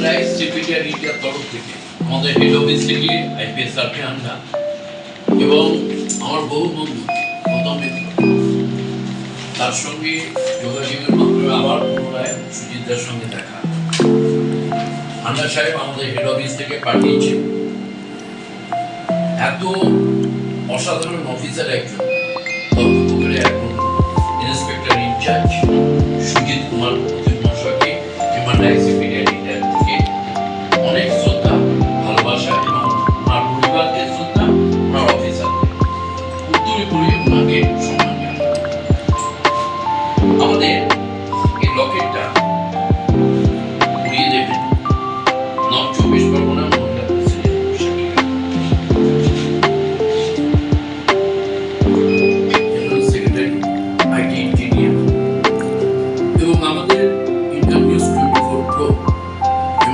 Secretary ইন্ডিয়ার তরফ থেকে আমাদের হেড অফিস থেকে আইপিএস আরকে এবং আমার বহু বন্ধু তার সঙ্গে যোগাযোগের মাধ্যমে আবার পুনরায় সঙ্গে দেখা। সাহেব আমাদের হেড অফিস থেকে পাঠিয়েছে। এত অসাধারণ অফিসার একজন। Inspector in charge Sujit Kumar মশাকে human rights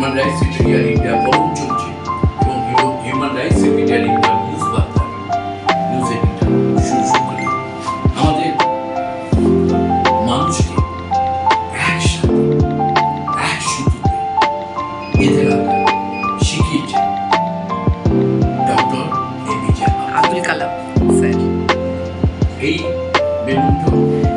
human rights India India প্রবল চলছে এবং human rights India India news বার্তা নিউজ এডিটার শুরু করে আমাদের মানুষকে একসাথে এক সুযোগে বেঁধে রাখা শিখিয়েছে doctor APJ Abdul Kalam sir এই বেলুনটা